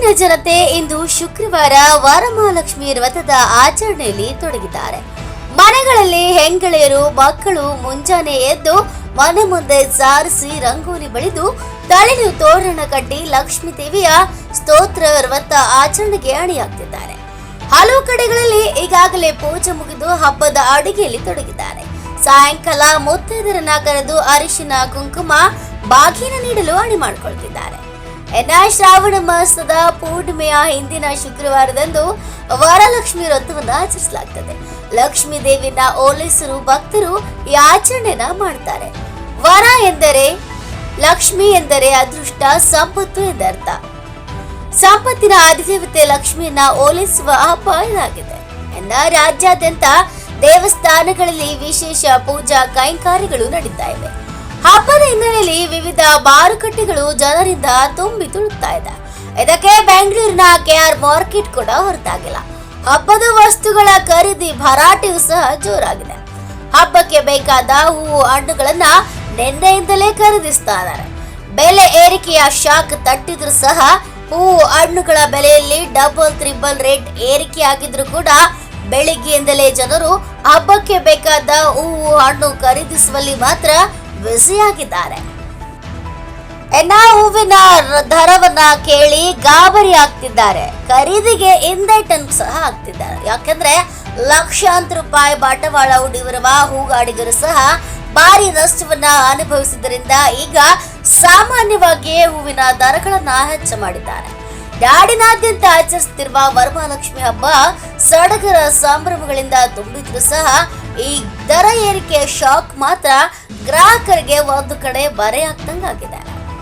ನಾಡಿನ ಜನತೆ ಇಂದು ಶುಕ್ರವಾರ ವರಮಹಾಲಕ್ಷ್ಮಿ ವ್ರತದ ಆಚರಣೆಯಲ್ಲಿ ತೊಡಗಿದ್ದಾರೆ. ಮನೆಗಳಲ್ಲಿ ಹೆಂಗಳೆಯರು, ಮಕ್ಕಳು ಮುಂಜಾನೆ ಎದ್ದು ಮನೆ ಮುಂದೆ ಸಾರಿಸಿ ರಂಗೋಲಿ ಬಳಿದು ತಳಿದು ತೋರಣ ಕಟ್ಟಿ ಲಕ್ಷ್ಮೀ ದೇವಿಯ ಸ್ತೋತ್ರ ವ್ರತ ಆಚರಣೆಗೆ ಅಣಿಯಾಗ್ತಿದ್ದಾರೆ. ಹಲವು ಕಡೆಗಳಲ್ಲಿ ಈಗಾಗಲೇ ಪೂಜೆ ಮುಗಿದು ಹಬ್ಬದ ಅಡುಗೆಯಲ್ಲಿ ತೊಡಗಿದ್ದಾರೆ. ಸಾಯಂಕಾಲ ಮುತ್ತೈದರನ್ನ ಕರೆದು ಅರಿಶಿನ, ಕುಂಕುಮ, ಬಾಗಿನ ನೀಡಲು ಅಣಿ ಮಾಡಿಕೊಳ್ತಿದ್ದಾರೆ. ಎನ್ನ ಶ್ರಾವಣ ಮಾಸದ ಪೂರ್ಣಿಮೆಯ ಹಿಂದಿನ ಶುಕ್ರವಾರದಂದು ವರಲಕ್ಷ್ಮಿ ವ್ರತವನ್ನು ಆಚರಿಸಲಾಗ್ತದೆ. ಲಕ್ಷ್ಮೀ ದೇವಿನ ಓಲೈಸರು ಭಕ್ತರು ಈ ಆಚರಣೆನ ಮಾಡ್ತಾರೆ. ವರ ಎಂದರೆ ಲಕ್ಷ್ಮಿ ಎಂದರೆ ಅದೃಷ್ಟ, ಸಂಪತ್ತು ಎಂದರ್ಥ ಸಂಪತ್ತಿನ ಅಧಿದೇವತೆ ಲಕ್ಷ್ಮಿಯನ್ನ ಓಲೈಸುವ ಹಬ್ಬ ಇದಾಗಿದೆ ಎನ್ನ ರಾಜ್ಯಾದ್ಯಂತ ದೇವಸ್ಥಾನಗಳಲ್ಲಿ ವಿಶೇಷ ಪೂಜಾ ಕೈಂಕಾರ್ಯಗಳು ನಡೀತಾ ಇವೆ. ಹಬ್ಬದ ಹಿನ್ನೆಲೆಯಲ್ಲಿ ವಿವಿಧ ಮಾರುಕಟ್ಟೆಗಳು ಜನರಿಂದ ತುಂಬಿ ತುಳುಕ್ತಾ ಇದೆ. ಇದಕ್ಕೆ ಬೆಂಗಳೂರಿನ ಕೆಆರ್ ಮಾರ್ಕೆಟ್ ಕೂಡ ಹೊರತಾಗಿಲ್ಲ. ಹಬ್ಬದ ವಸ್ತುಗಳ ಖರೀದಿ ಭರಾಟೆಯೂ ಸಹ ಜೋರಾಗಿದೆ. ಹಬ್ಬಕ್ಕೆ ಬೇಕಾದ ಹೂವು, ಹಣ್ಣುಗಳನ್ನ ನಿನ್ನೆಯಿಂದಲೇ ಖರೀದಿಸ್ತಾ ಇದ್ದಾರೆ. ಬೆಲೆ ಏರಿಕೆಯ ಶಾಕ್ ತಟ್ಟಿದ್ರು ಸಹ ಹೂವು, ಹಣ್ಣುಗಳ ಬೆಲೆಯಲ್ಲಿ ಡಬಲ್ ತ್ರಿಬಲ್ ರೇಟ್ ಏರಿಕೆ ಆಗಿದ್ರು ಕೂಡ ಬೆಳಿಗ್ಗೆಯಿಂದಲೇ ಜನರು ಹಬ್ಬಕ್ಕೆ ಬೇಕಾದ ಹೂವು, ಹಣ್ಣು ಖರೀದಿಸುವಲ್ಲಿ ಮಾತ್ರ ಬ್ಯುಸಿಯಾಗಿದ್ದಾರೆ ಎನ್ನ ಹೂವಿನ ದರವನ್ನ ಕೇಳಿ ಗಾಬರಿ ಆಗ್ತಿದ್ದಾರೆ. ಖರೀದಿಗೆ ಹಿಂದೇಟನ್ ಸಹ ಆಗ್ತಿದ್ದಾರೆ. ಯಾಕಂದ್ರೆ ಲಕ್ಷಾಂತರ ರೂಪಾಯಿ ಬಂಡವಾಳ ಹೂಡಿರುವ ಹೂಗಾಡಿಗರು ಸಹ ಭಾರಿ ನಷ್ಟವನ್ನ ಅನುಭವಿಸಿದ್ರಿಂದ ಈಗ ಸಾಮಾನ್ಯವಾಗಿಯೇ ಹೂವಿನ ದರಗಳನ್ನ ಹೆಚ್ಚು ಮಾಡಿದ್ದಾರೆ. ನಾಡಿನಾದ್ಯಂತ ಆಚರಿಸುತ್ತಿರುವ ವರಮಹಾಲಕ್ಷ್ಮಿ ಹಬ್ಬ ಸಡಗರ ಸಂಭ್ರಮಗಳಿಂದ ತುಂಬಿದ್ರು ಸಹ ಈ ದರ ಏರಿಕೆಯ ಶಾಕ್ ಮಾತ್ರ ಗ್ರಾಹಕರಿಗೆ ಒಂದು ಕಡೆ ಬರೆಯಾಗ್ದಂಗಾಗಿದೆ